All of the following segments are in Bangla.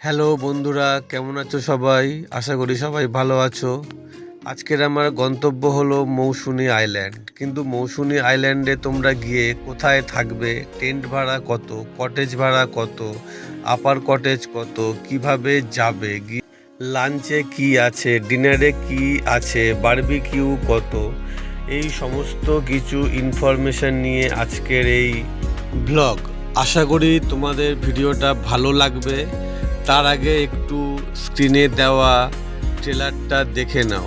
হ্যালো বন্ধুরা, কেমন আছো সবাই? আশা করি সবাই ভালো আছো। আজকের আমার গন্তব্য হলো মৌসুনি আইল্যান্ড। কিন্তু মৌসুনি আইল্যান্ডে তোমরা গিয়ে কোথায় থাকবে? টেন্ট ভাড়া কত? কটেজ ভাড়া কত? আপার কটেজ কত? কীভাবে যাবে? লাঞ্চে কি আছে? ডিনারে কি আছে? বারবিকিউ কত? এই সমস্ত কিছু ইনফরমেশন নিয়ে আজকের এই ব্লগ। আশা করি তোমাদের ভিডিওটা ভালো লাগবে। তার আগে একটু স্ক্রিনে দেওয়া ট্রেলারটা দেখে নাও।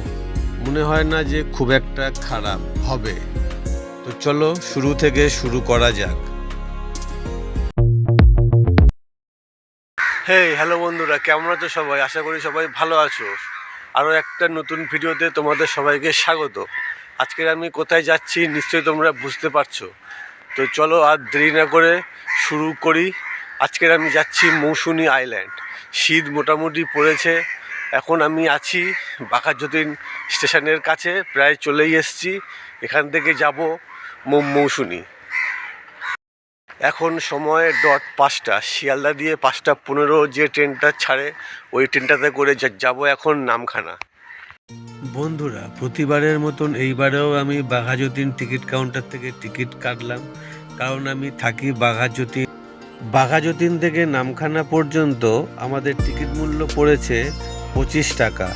মনে হয় না যে খুব একটা খারাপ হবে। তো চলো শুরু থেকে শুরু করা যাক। হেই হ্যালো বন্ধুরা, কেমন আছো সবাই? আশা করি সবাই ভালো আছো। আরও একটা নতুন ভিডিওতে তোমাদের সবাইকে স্বাগত। আজকের আমি কোথায় যাচ্ছি নিশ্চয়ই তোমরা বুঝতে পারছ। তো চলো আর দেরি না করে শুরু করি। আজকের আমি যাচ্ছি মৌসুনি আইল্যান্ড শীত মোটামুটি পড়েছে। এখন আমি আছি বাঘাযতীন স্টেশনের কাছে, প্রায় চলেই এসেছি। এখান থেকে যাব মৌসুনি। এখন সময় ডট পাঁচটা। শিয়ালদা দিয়ে পাঁচটা পনেরো যে ট্রেনটা ছাড়ে, ওই ট্রেনটাতে করে যাব এখন নামখানা। বন্ধুরা, প্রতিবারের মতন এইবারেও আমি বাঘাযতীন টিকিট কাউন্টার থেকে টিকিট কাটলাম। কারণ আমি থাকি বাঘাযতীন বাঘাযতীন থেকে নামখানা পর্যন্ত আমাদের টিকিট মূল্য পড়েছে পঁচিশ টাকা।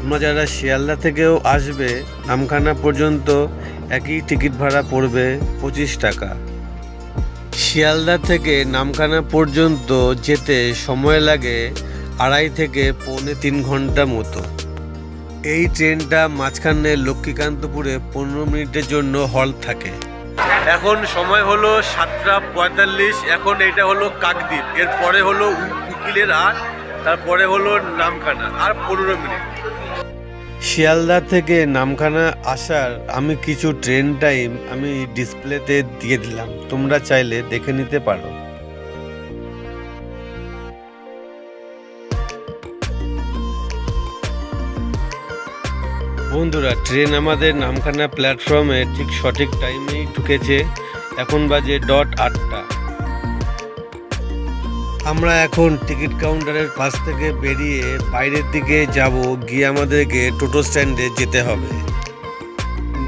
তোমরা যারা শিয়ালদা থেকেও আসবে, নামখানা পর্যন্ত একই টিকিট ভাড়া পড়বে পঁচিশ টাকা। শিয়ালদা থেকে নামখানা পর্যন্ত যেতে সময় লাগে আড়াই থেকে পৌনে তিন ঘণ্টা মতো। এই ট্রেনটা মাঝখানে লক্ষ্মীকান্তপুরে পনেরো মিনিটের জন্য হল থাকে। এখন সময় হলো সাতটা পঁয়তাল্লিশ, এখন এটা হলো কাকদ্বীপ। এরপরে হলো উকিলের আট তারপরে হলো নামখানা, আর পনেরো মিনিট। শিয়ালদা থেকে নামখানা আসার আমি কিছু ট্রেন টাইম আমি ডিসপ্লেতে দিয়ে দিলাম। তোমরা চাইলে দেখে নিতে পারো। বন্ধুরা ট্রেন আমাদের নামখানা প্ল্যাটফর্মে ঠিক সঠিক টাইমেই ঢুকেছে। এখন বাজে ডট আটটা। আমরা এখন টিকিট কাউন্টারের পাশ থেকে বেরিয়ে বাইরের দিকে যাব, গিয়ে আমাদেরকে টোটো স্ট্যান্ডে যেতে হবে।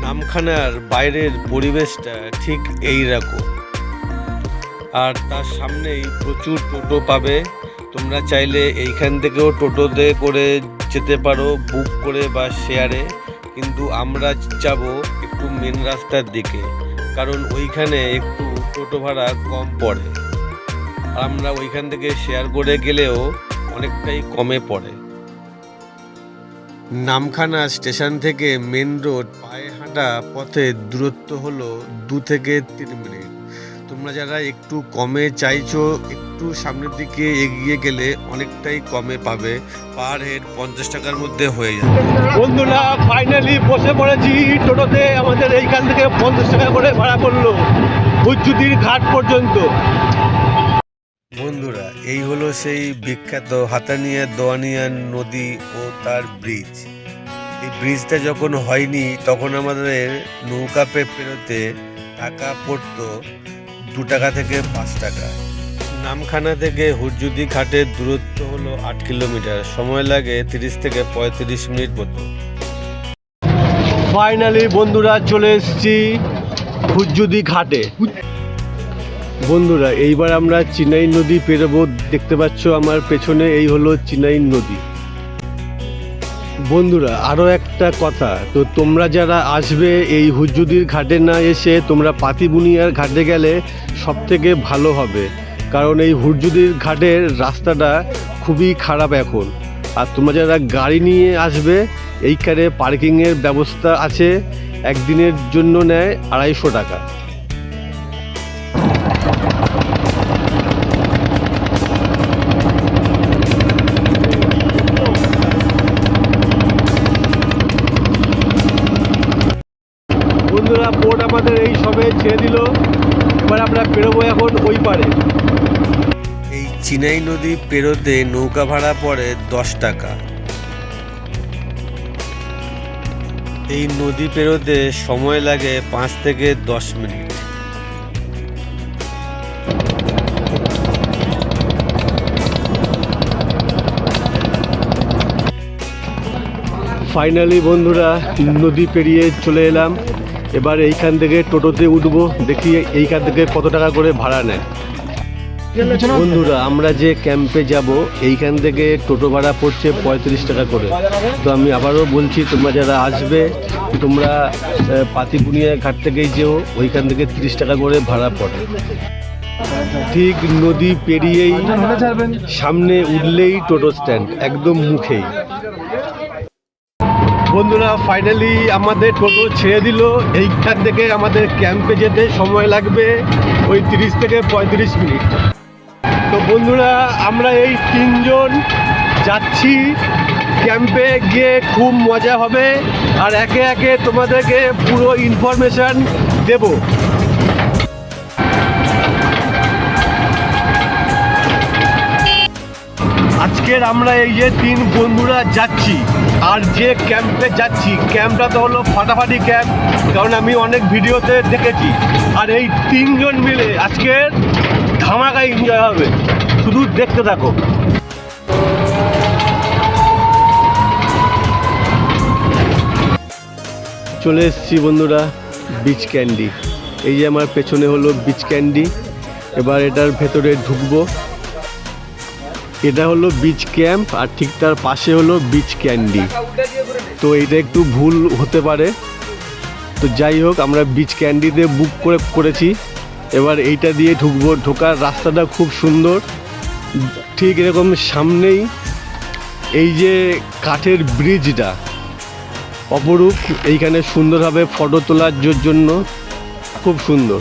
নামখানার বাইরের পরিবেশটা ঠিক এই রকম। আর তার সামনেই প্রচুর টোটো পাবে। তোমরা চাইলে এইখান থেকেও টোটোতে করে যেতে পারো বুক করে বা শেয়ারে কিন্তু আমরা যাব একটু মেন রাস্তার দিকে, কারণ ওইখানে একটু টোটো ভাড়া কম পড়ে। আর আমরা ওইখান থেকে শেয়ার করে গেলেও অনেকটাই কমে পড়ে। নামখানা স্টেশন থেকে মেন রোড পায়ে হাঁটা পথে দূরত্ব হলো দু থেকে তিন মিনিট। তোমরা যারা একটু কমে চাইছো একটু সামনের দিকে এগিয়ে গেলে অনেকটাই কমে পাবে। পার হেড পঞ্চাশ টাকার মধ্যে হয়ে যাবে। বন্ধুরা ফাইনালি বসে পড়েছি টোটোতে। আমাদের এইখান থেকে পঞ্চাশ টাকা করে ভাড়া পড়ল হুজ্জুদির ঘাট পর্যন্ত। বন্ধুরা এই হলো সেই বিখ্যাত হাতানিয়া দোয়ানিয়া নদী ও তার ব্রিজ এই ব্রিজটা যখন হয়নি তখন আমাদের নৌকা পে পেরোতে টাকা পড়তো। দু টাকা থেকে পাঁচ টাকা। নামখানা থেকে হুরজুদি ঘাটের দূরত্ব হলো আট কিলোমিটার। সময় লাগে তিরিশ থেকে পঁয়ত্রিশ মিনিট মতো। ফাইনালি বন্ধুরা চলে এসেছি হুজ্জুদি ঘাটে। বন্ধুরা এইবার আমরা চিনাই নদী পেরোবো। দেখতে পাচ্ছ আমার পেছনে এই হলো চিনাই নদী। বন্ধুরা আরও একটা কথা। তো তোমরা যারা আসবে এই হুজুদির ঘাটে না এসে, তোমরা পাতিবুনিয়ার ঘাটে গেলে সব থেকে ভালো হবে। কারণ এই হুজ্জুদির ঘাটের রাস্তাটা খুবই খারাপ এখন। আর তোমরা যারা গাড়ি নিয়ে আসবে, এইখানে পার্কিংয়ের ব্যবস্থা আছে, একদিনের জন্য নেয় আড়াইশো টাকা। চিনাই নদী পেরোতে নৌকা ভাড়া পড়ে দশ টাকা। এই নদী পেরোতে সময় লাগে পাঁচ থেকে দশ মিনিট। ফাইনালি বন্ধুরা, নদী পেরিয়ে চলে এলাম। এবার এইখান থেকে টোটোতে উঠবো, দেখি এইখান থেকে কত টাকা করে ভাড়া নেয়। বন্ধুরা, আমরা যে ক্যাম্পে যাব, এইখান থেকে টোটো ভাড়া পড়ছে পঁয়ত্রিশ টাকা করে। তো আমি আবারও বলছি, তোমরা যারা আসবে, তোমরা পাতিপুনিয়া ঘাট থেকেই যেও, ওইখান থেকে তিরিশ টাকা করে ভাড়া পড়ে। ঠিক নদী পেরিয়েই সামনে উঠলেই টোটো স্ট্যান্ড একদম মুখেই। বন্ধুরা ফাইনালি আমাদের টোটো ছেড়ে দিল। এইখান থেকে আমাদের ক্যাম্পে যেতে সময় লাগবে ওই তিরিশ থেকে পঁয়ত্রিশ মিনিট। তো বন্ধুরা, আমরা এই তিনজন যাচ্ছি ক্যাম্পে গিয়ে খুব মজা হবে আর একে একে তোমাদেরকে পুরো ইনফরমেশান দেবো। আজকের আমরা এই যে তিন বন্ধুরা যাচ্ছি আর যে ক্যাম্পে যাচ্ছি, ক্যাম্পটা তো হলো ফাটাফাটি ক্যাম্প, কারণ আমি অনেক ভিডিওতে দেখেছি। আর এই তিনজন মিলে আজকের ধামাকা এনজয় হবে। শুধু দেখতে থাকো। চলে এসেছি বন্ধুরা বিচ ক্যান্ডি এই যে আমার পেছনে হলো বিচ ক্যান্ডি এবার এটার ভেতরে ঢুকবো। এটা হলো বিচ ক্যাম্প আর ঠিক তার পাশে হলো বিচ ক্যান্ডি তো এটা একটু ভুল হতে পারে। তো যাই হোক, আমরা বিচ ক্যান্ডিতে বুক করে করেছি। এবার এইটা দিয়ে ঢুকবো, ঢোকার রাস্তাটা খুব সুন্দর। ঠিক এরকম সামনেই এই যে কাঠের ব্রিজটা, অপরূপ। এইখানে সুন্দরভাবে ফটো তোলার জন্য খুব সুন্দর।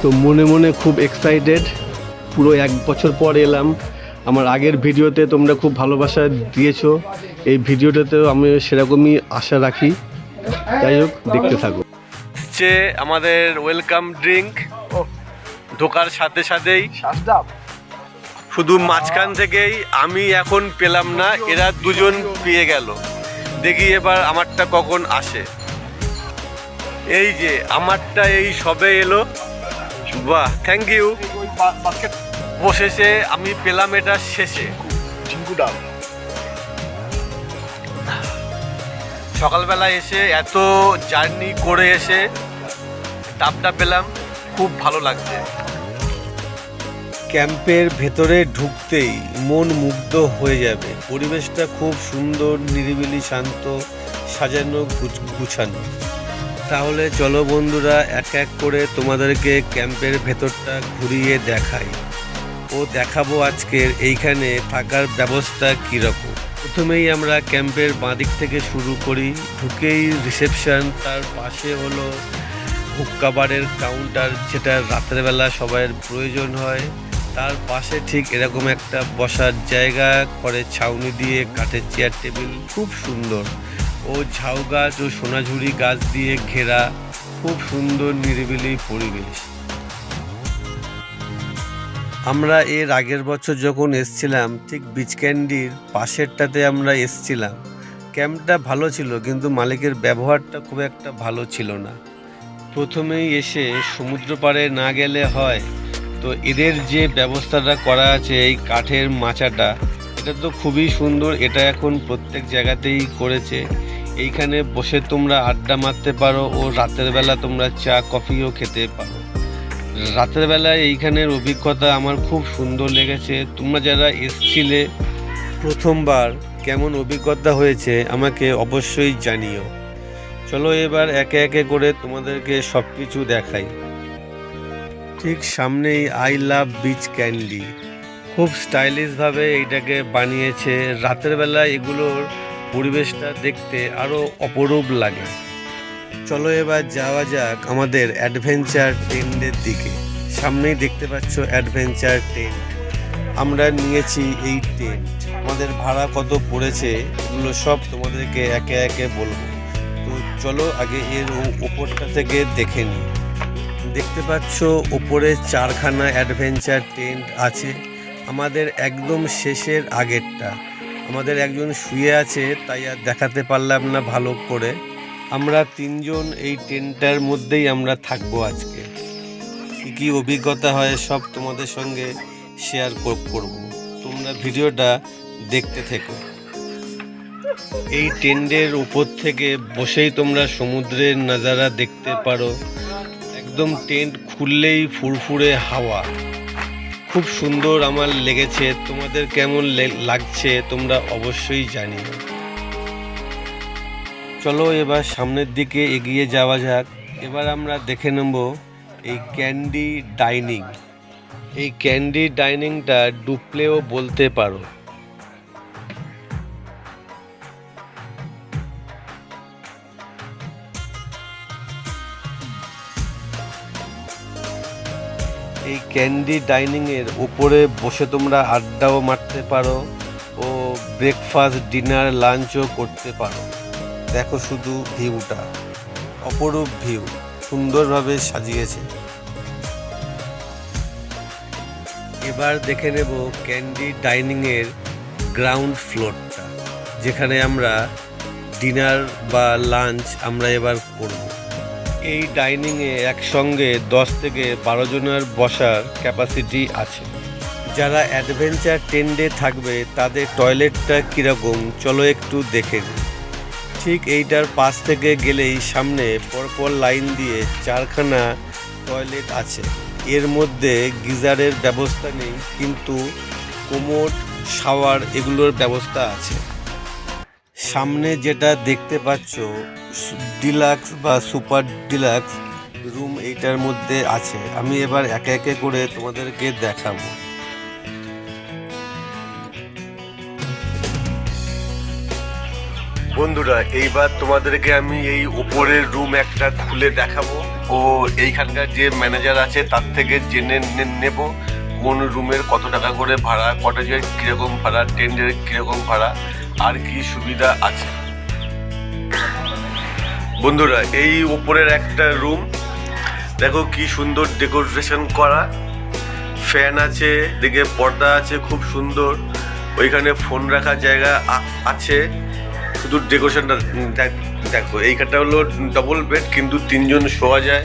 তো মনে মনে খুব এক্সাইটেড পুরো এক বছর পর এলাম। আমার আগের ভিডিওতে তোমরা খুব ভালোবাসা দিয়েছ। এই ভিডিওটাতেও আমি সেরকমই আশা রাখি। যাই হোক দেখতে থাকো। হচ্ছে আমাদের ওয়েলকাম ড্রিঙ্ক ঢোকার সাথে সাথেই শুধু মাঝখান থেকেই আমি এখন পেলাম না এরা দুজন পেয়ে গেল। দেখি এবার আমারটা কখন আসে। এই যে আমারটা এই সবে এলো। বাহ থ্যাংক ইউ বসেছে আমি পেলাম এটা শেষে। সকালবেলা এসে এত জার্নি করে এসে ডাবটা পেলাম, খুব ভালো লাগছে। ক্যাম্পের ভেতরে ঢুকতেই মন মুগ্ধ হয়ে যাবে। পরিবেশটা খুব সুন্দর, নিরিবিলি, শান্ত, সাজানো গুছানো। তাহলে চলো বন্ধুরা, এক এক করে তোমাদেরকে ক্যাম্পের ভেতরটা ঘুরিয়ে দেখাই। ও দেখাবো আজকের এইখানে থাকার ব্যবস্থা কীরকম। প্রথমেই আমরা ক্যাম্পের বাঁদিক থেকে শুরু করি, ঢুকেই রিসেপশন, তার পাশে হলো হুক্কা বারের কাউন্টার যেটা রাতের বেলা সবাইয়ের প্রয়োজন হয়। তার পাশে ঠিক এরকম একটা বসার জায়গা করে ছাউনি দিয়ে কাঠের চেয়ার টেবিল খুব সুন্দর। ও ঝাউ গাছ ও সোনাঝুরি গাছ দিয়ে ঘেরা, খুব সুন্দর নিরিবিলি পরিবেশ। আমরা এর আগের বছর যখন এসছিলাম, ঠিক বিচ ক্যান্ডির পাশেরটাতে আমরা এসছিলাম। ক্যাম্পটা ভালো ছিল, কিন্তু মালিকের ব্যবহারটা খুব একটা ভালো ছিল না। প্রথমেই এসে সমুদ্র পাড়ে না গেলে হয়। তো এদের যে ব্যবস্থাটা করা আছে, এই কাঠের মাচাটা, এটা তো খুবই সুন্দর, এটা এখন প্রত্যেক জায়গাতেই করেছে। এইখানে বসে তোমরা আড্ডা মারতে পারো ও রাতের বেলা তোমরা চা, কফিও খেতে পারো। রাতের বেলায় এইখানের অভিজ্ঞতা আমার খুব সুন্দর লেগেছে। তোমরা যারা এসছিলে প্রথমবার, কেমন অভিজ্ঞতা হয়েছে আমাকে অবশ্যই জানিও। চলো এবার একে একে করে তোমাদেরকে সব কিছু দেখাই। ঠিক সামনেই আই লাভ বিচ ক্যান্ডি খুব স্টাইলিশভাবে এইটাকে বানিয়েছে। রাতের বেলা এগুলোর পরিবেশটা দেখতে আরও অপরূপ লাগে। চলো এবার যাওয়া যাক আমাদের অ্যাডভেঞ্চার টেন্টের দিকে। সামনেই দেখতে পাচ্ছ অ্যাডভেঞ্চার টেন্ট আমরা নিয়েছি এই টেন্ট আমাদের ভাড়া কত পড়েছে এগুলো সব তোমাদেরকে একে একে বলব। তো চলো আগে এর ওপরটা থেকে দেখে নিই। দেখতে পাচ্ছ ওপরে চারখানা অ্যাডভেঞ্চার টেন্ট আছে। আমাদের একদম শেষের আগেরটা। আমাদের একজন শুয়ে আছে, তাই আর দেখাতে পারলাম না ভালো করে। আমরা তিনজন এই টেন্টটার মধ্যেই আমরা থাকব আজকে। কী কী অভিজ্ঞতা হয় সব তোমাদের সঙ্গে শেয়ার করব। তোমরা ভিডিওটা দেখতে থেকো। এই টেন্ডের উপর থেকে বসেই তোমরা সমুদ্রের নাজারা দেখতে পারো। একদম টেন্ট খুললেই ফুরফুরে হাওয়া। খুব সুন্দর আমার লেগেছে। তোমাদের কেমন লাগছে তোমরা অবশ্যই জানিও। চলো এবার সামনের দিকে এগিয়ে যাওয়া যাক। এবার আমরা দেখে নেব এই ক্যান্ডি ডাইনিং। এই ক্যান্ডি ডাইনিংটা ডুপ্লেও বলতে পারো। এই ক্যান্ডি ডাইনিংয়ের উপরে বসে তোমরা আড্ডাও মারতে পারো ও ব্রেকফাস্ট, ডিনার, লাঞ্চও করতে পারো। দেখো শুধু ভিউটা, অপরূপ ভিউ, সুন্দরভাবে সাজিয়েছে। এবার দেখে নেব ক্যান্ডি ডাইনিংয়ের গ্রাউন্ড ফ্লোরটা, যেখানে আমরা ডিনার বা লাঞ্চ আমরা এবার করব। এই ডাইনিংয়ে একসঙ্গে দশ থেকে বারো জনের বসার ক্যাপাসিটি আছে। যারা অ্যাডভেঞ্চার টেন্ডে থাকবে, তাদের টয়লেটটা কীরকম? চলো একটু দেখে নিই। ঠিক এইটার পাশ থেকে গেলেই সামনে পরপর লাইন দিয়ে চারখানা টয়লেট আছে। এর মধ্যে গিজারের ব্যবস্থা নেই, কিন্তু কোমোড শাওয়ার এগুলোর ব্যবস্থা আছে। সামনে যেটা দেখতে পাচ্ছ, ডিলাক্স বা সুপার ডিলাক্স রুম এইটার মধ্যে আছে। আমি এবার একে একে করে তোমাদেরকে দেখাবো। বন্ধুরা, এইবার তোমাদেরকে আমি এই উপরের রুম একটা খুলে দেখাবো। ও, এইখানকার যে ম্যানেজার আছে, তার থেকে জেনে নেব কোন রুমের কত টাকা করে ভাড়া কটেজের কীরকম ভাড়া, টেন্টের কীরকম ভাড়া, আর কি সুবিধা আছে। বন্ধুরা, এই উপরের একটা রুম, দেখো কি সুন্দর ডেকোরেশন করা। ফ্যান আছে, দিকে পর্দা আছে, খুব সুন্দর। ওইখানে ফোন রাখার জায়গা আছে। শুধু ডেকোরেশনটা দেখো এইখানটা হলো ডবল বেড কিন্তু তিনজন শোয়া যায়।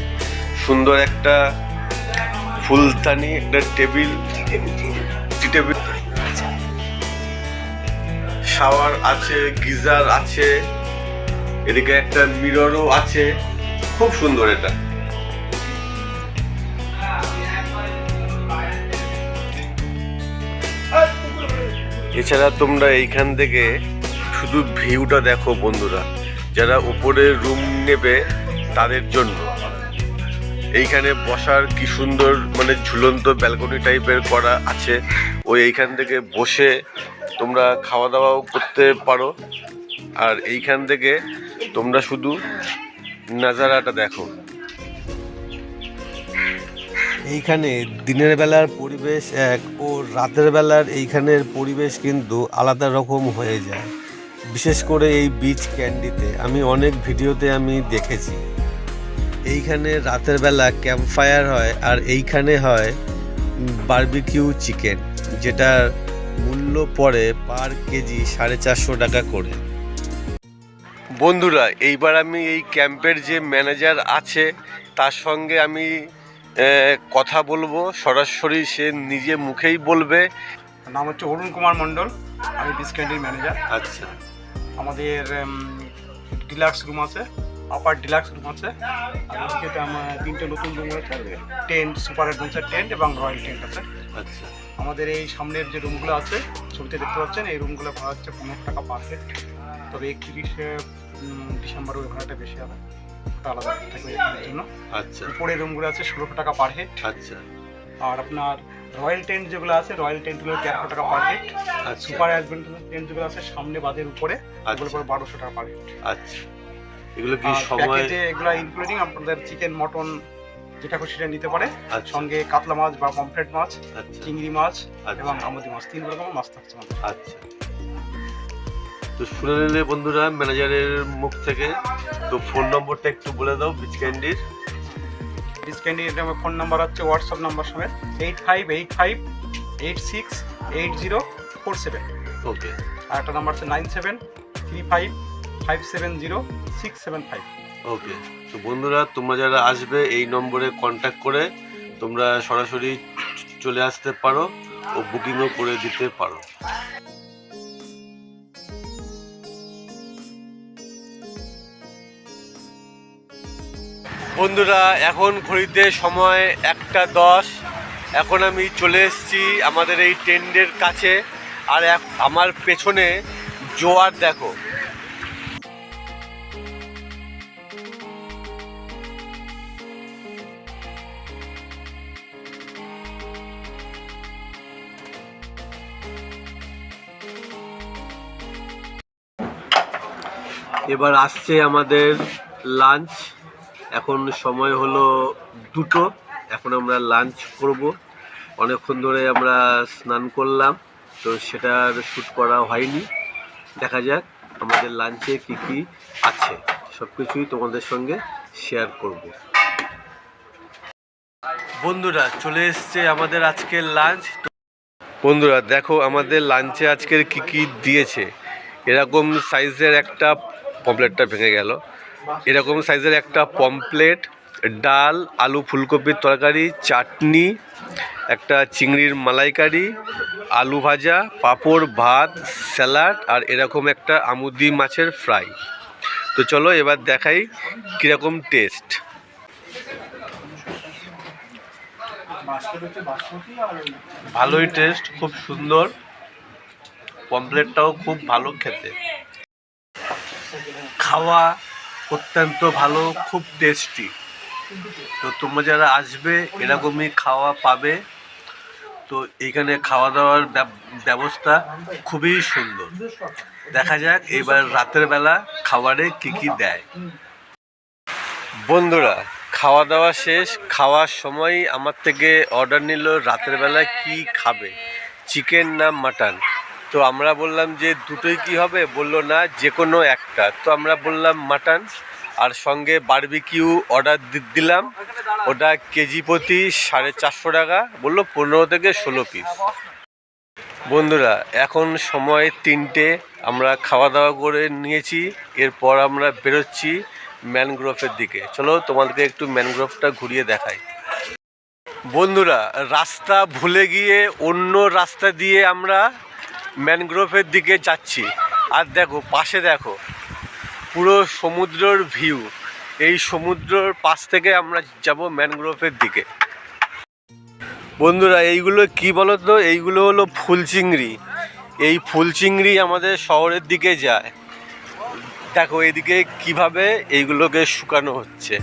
সুন্দর একটা ফুলদানি একটা টেবিল টেবিল শাওয়ার আছে, গিজার আছে, এদিকে একটা মিররও আছে। খুব সুন্দর এটা। এছাড়া তোমরা এইখান থেকে শুধু ভিউটা দেখো বন্ধুরা, যারা উপরে রুম নেবে তাদের জন্য। এইখানে বসার কি সুন্দর মানে ঝুলন্ত ব্যালকনি টাইপের করা আছে। ওই এইখান থেকে বসে তোমরা খাওয়া দাওয়াও করতে পারো। আর এইখান থেকে তোমরা শুধু নাজারাটা দেখো। এইখানে দিনের বেলার পরিবেশ এক ও রাতের বেলার এইখানের পরিবেশ কিন্তু আলাদা রকম হয়ে যায়। বিশেষ করে এই বিচ ক্যান্ডিতে আমি অনেক ভিডিওতে আমি দেখেছি। এইখানে রাতের বেলা ক্যাম্প ফায়ার হয় আর এইখানে হয় বারবিকিউ চিকেন যেটার মূল্য পড়ে পার কেজি সাড়ে চারশো টাকা করে। বন্ধুরা এইবার আমি এই ক্যাম্পের যে ম্যানেজার আছে তার সঙ্গে আমি কথা বলব। সরাসরি সে নিজে মুখেই বলবে। নাম হচ্ছে অরুণ কুমার মণ্ডল আমি বিস ক্যান্টিন ম্যানেজার আচ্ছা। আমাদের ডিলাক্স রুম আছে আপার ডিলাক্স রুম আছে। আর ওদিকে আমার তিনটে নতুন রুম আছে টেন্ট সুপার অ্যাডভেঞ্চার টেন্ট এবং রয়্যাল টেন্ট আছে। আচ্ছা। আমাদের এই সামনের যে রুমগুলো আছে ছবিতে দেখতে পাচ্ছেন এই রুমগুলো ভাড়া হচ্ছে পনেরো টাকা পার হেড তবে একত্রিশে ডিসেম্বর ওই ভাড়াটা বেশি হবে আলাদা থাকবে জন্য। আচ্ছা। উপরে রুমগুলো আছে ষোলোশো টাকা পার হেড আচ্ছা। আর আপনার রয়্যাল টেন্ট যেগুলো আছে রয়্যাল টেন্টগুলো তেরোশো টাকা পার হেড আচ্ছা। সুপার অ্যাডভেঞ্চার টেন্ট যেগুলো আছে সামনে বাদের উপরে ওগুলো আচ্ছা পরে বারোশো টাকা পার হেড আচ্ছা। এগুলো কি সময় এগুলো ইনক্লুডিং আপনাদের চিকেন মটন যেটা খুশি সেটা নিতে পারে। আচ্ছা। সঙ্গে কাতলা মাছ বা পমফ্রেট মাছ চিংড়ি মাছ। এবং আমুদি মাছ তিন রকমের মাছ থাকছে আচ্ছা। তো শুনে নিলে বন্ধুরা ম্যানেজারের মুখ থেকে তো ফোন নম্বরটা একটু বলে দাও বিচ ক্যান্ডির এটা আমার ফোন নাম্বার হচ্ছে হোয়াটসঅ্যাপ নাম্বার সমেত eight five eight five eight six eight zero four seven okay আর একটা নাম্বার হচ্ছে nine seven three five five seven zero six seven five okay তো বন্ধুরা তোমরা যারা আসবে এই নম্বরে কন্ট্যাক্ট করে তোমরা সরাসরি চলে আসতে পারো ও বুকিংও করে দিতে পারো। বন্ধুরা, এখন ঘড়িতে সময় একটা দশ। এখন আমি চলে এসেছি আমাদের এই টেন্ডের কাছে। আর এক- আমার পেছনে জোয়ার দেখো। এবার আসছে আমাদের লাঞ্চ এখন সময় হলো দুটো। এখন আমরা লাঞ্চ করব। অনেকক্ষণ ধরে আমরা স্নান করলাম, তো সেটার শ্যুট করা হয়নি। দেখা যাক আমাদের লাঞ্চে কি কি আছে। সব কিছুই তোমাদের সঙ্গে শেয়ার করব। বন্ধুরা, চলে এসছে আমাদের আজকের লাঞ্চ বন্ধুরা, দেখো আমাদের লাঞ্চে আজকের কি কি দিয়েছে। এরকম সাইজের একটা পমপ্লেটটা ভেঙে গেল। এরকম সাইজের একটা পমপ্লেট, ডাল, আলু ফুলকপির তরকারি, চাটনি, একটা চিংড়ির মালাইকারি, আলু ভাজা, পাঁপড়, ভাত, স্যালাড আর এরকম একটা আমুদি মাছের ফ্রাই। তো চলো এবার দেখাই কীরকম টেস্ট। ভালোই টেস্ট, খুব সুন্দর। পমপ্লেটটাও খুব ভালো খেতে। খাওয়া অত্যন্ত ভালো, খুব টেস্টি তো তোমরা যারা আসবে, এরকমই খাওয়া পাবে। তো এখানে খাওয়া দাওয়ার ব্যবস্থা খুবই সুন্দর। দেখা যাক এবার রাতের বেলা খাবারে কি কি দেয়। বন্ধুরা খাওয়া দাওয়া শেষ। খাওয়ার সময় আমার থেকে অর্ডার নিল রাতের বেলা কি খাবে? চিকেন না মাটন তো আমরা বললাম যে দুটোই কি হবে? বলল, না যে কোনো একটা। তো আমরা বললাম, মাটন। আর সঙ্গে বারবিকিউ অর্ডার দিলাম। ওটা কেজি প্রতি সাড়ে চারশো টাকা। বলল, পনেরো থেকে ষোলো পিস বন্ধুরা, এখন সময় তিনটে। আমরা খাওয়া দাওয়া করে নিয়েছি। এরপর আমরা বেরোচ্ছি ম্যানগ্রোভের দিকে। চলো, তোমাদেরকে একটু ম্যানগ্রোভটা ঘুরিয়ে দেখাই। বন্ধুরা, রাস্তা ভুলে গিয়ে অন্য রাস্তা দিয়ে আমরা ম্যানগ্রোভের দিকে যাচ্ছি। আর দেখো, পাশে দেখো, পুরো সমুদ্রর ভিউ এই সমুদ্রর পাশ থেকে আমরা যাব ম্যানগ্রোভের দিকে। বন্ধুরা, এইগুলো কি বলো তো এইগুলো হলো ফুল চিংড়ি। এই ফুল চিংড়ি আমাদের শহরের দিকে যায়। দেখো এদিকে কীভাবে এইগুলোকে শুকানো হচ্ছে।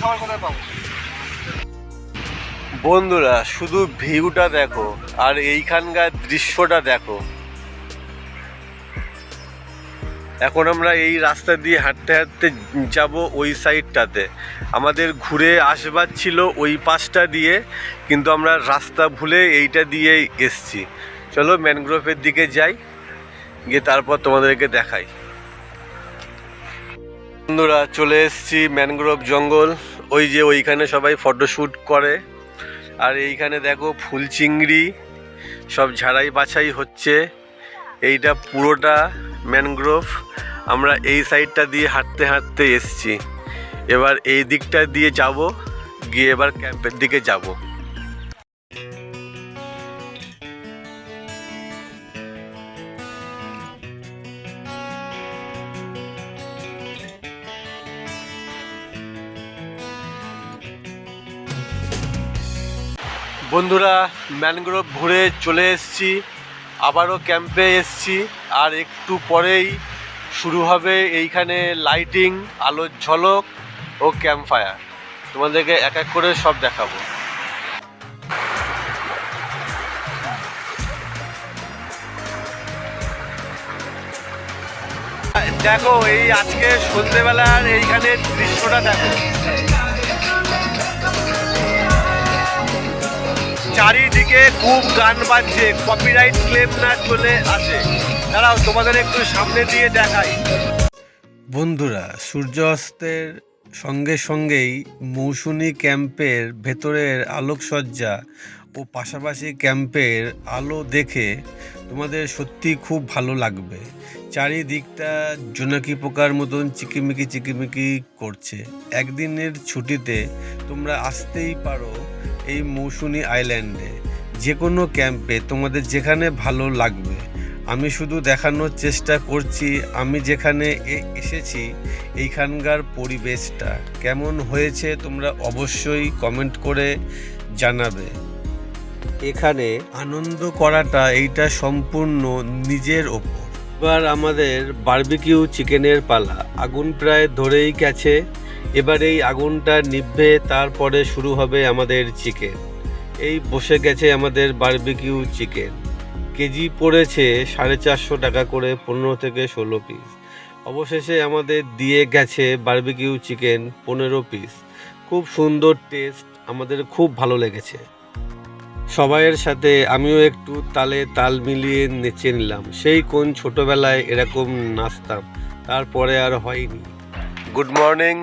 খাবার কোথায় পাবো? বন্ধুরা, শুধু ভিউটা দেখো আর এইখানকার দৃশ্যটা দেখো। এখন আমরা এই রাস্তা দিয়ে হাঁটতে হাঁটতে যাব ওই সাইডটাতে। আমাদের ঘুরে আসবার ছিল ওই পাশটা দিয়ে, কিন্তু আমরা রাস্তা ভুলে এইটা দিয়ে এসছি। চলো ম্যানগ্রোভের দিকে যাই, গিয়ে তারপর তোমাদেরকে দেখাই। বন্ধুরা চলে এসেছি ম্যানগ্রোভ জঙ্গল। ওই যে ওইখানে সবাই ফটোশ্যুট করে। আর এইখানে দেখো ফুল চিংড়ি, সব ঝাড়াই বাছাই হচ্ছে। এইটা পুরোটা ম্যানগ্রোভ। আমরা এই সাইডটা দিয়ে হাঁটতে হাঁটতে এসছি। এবার এই দিকটা দিয়ে যাব, গিয়ে এবার ক্যাম্পের দিকে যাব। বন্ধুরা, ম্যানগ্রোভ ঘুরে চলে এসছি, আবারও ক্যাম্পে এসেছি, আর একটু পরেই শুরু হবে এইখানে লাইটিং, আলোর ঝলক ও ক্যাম্প ফায়ার তোমাদেরকে এক এক করে সব দেখাবো। দেখো, এই আজকে সন্ধ্যেবেলার এইখানে দৃশ্যটা দেখো। চারিদিকে খুব গান বাজছে কপিরাইট ক্লেম না চলে আসে। দাঁড়াও, তোমাদের একটু সামনে দিয়ে দেখাই। বন্ধুরা সূর্য অস্তের সঙ্গে সঙ্গেই মৌসুমী ক্যাম্পের ভেতরের আলোকসজ্জা ও পাশাপাশি ক্যাম্পের আলো দেখে তোমাদের সত্যি খুব ভালো লাগবে। চারিদিকটা জোনাকি পোকার মতন চিকিমিকি চিকিমিকি করছে। একদিনের ছুটিতে তোমরা আসতেই পারো এই মৌসুনি আইল্যান্ডে যে কোনো ক্যাম্পে তোমাদের যেখানে ভালো লাগবে। আমি শুধু দেখানোর চেষ্টা করছি, আমি যেখানে এসেছি, এইখানকার পরিবেশটা। কেমন হয়েছে তোমরা অবশ্যই কমেন্ট করে জানাবে। এখানে আনন্দ করাটা এইটা সম্পূর্ণ নিজের ওপর। এবার আমাদের বারবিকিউ চিকেনের পালা। আগুন প্রায় ধরেই গেছে। এবার এই আগুনটা নিভবে, তারপরে শুরু হবে আমাদের চিকেন। এই বসে গেছে আমাদের বারবিকিউ চিকেন। কেজি পড়েছে সাড়ে চারশো টাকা করে, পনেরো থেকে ষোলো পিস অবশেষে আমাদের দিয়ে গেছে বারবিকিউ চিকেন পনেরো পিস খুব সুন্দর টেস্ট আমাদের খুব ভালো লেগেছে। সবাইয়ের সাথে আমিও একটু তালে তাল মিলিয়ে নেচে নিলাম। সেই কোন ছোটবেলায় এরকম নাচতাম, তারপরে আর হয়নি। গুড মর্নিং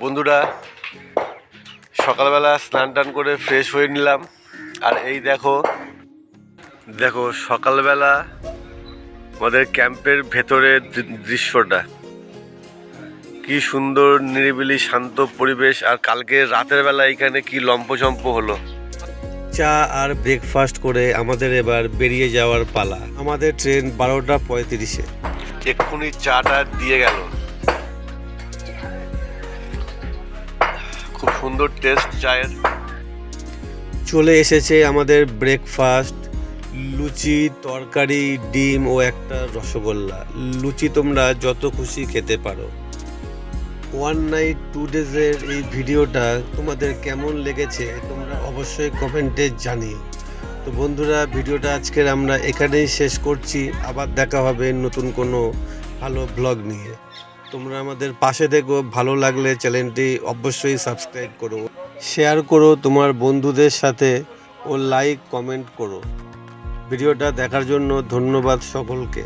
বন্ধুরা সকালবেলা স্নান টান করে ফ্রেশ হয়ে নিলাম। আর এই দেখো দেখো সকালবেলা আমাদের ক্যাম্পের ভেতরের দৃশ্যটা। কি সুন্দর নিরিবিলি শান্ত পরিবেশ। আর কালকে রাতের বেলা এখানে কি লম্পঝম্প হলো। চা আর ব্রেকফাস্ট করে আমাদের এবার বেরিয়ে যাওয়ার পালা। আমাদের ট্রেন বারোটা পঁয়ত্রিশে। এক্ষুনি চাটা দিয়ে গেল। সুন্দর টেস্ট চায়ের। চলে এসেছে আমাদের ব্রেকফাস্ট লুচি, তরকারি, ডিম ও একটা রসগোল্লা। লুচি তোমরা যত খুশি খেতে পারো। ওয়ান নাইট টু ডেজের এই ভিডিওটা তোমাদের কেমন লেগেছে তোমরা অবশ্যই কমেন্টে জানিও। তো বন্ধুরা, ভিডিওটা আজকের আমরা এখানেই শেষ করছি। আবার দেখা হবে নতুন কোনো ভালো ব্লগ নিয়ে। তোমরা আমাদের পাশে দেখো, ভালো লাগলে চ্যানেলটি অবশ্যই সাবস্ক্রাইব করো, শেয়ার করো, তোমার বন্ধুদের সাথে ও লাইক, কমেন্ট করো। ভিডিওটা দেখার জন্য ধন্যবাদ সকলকে।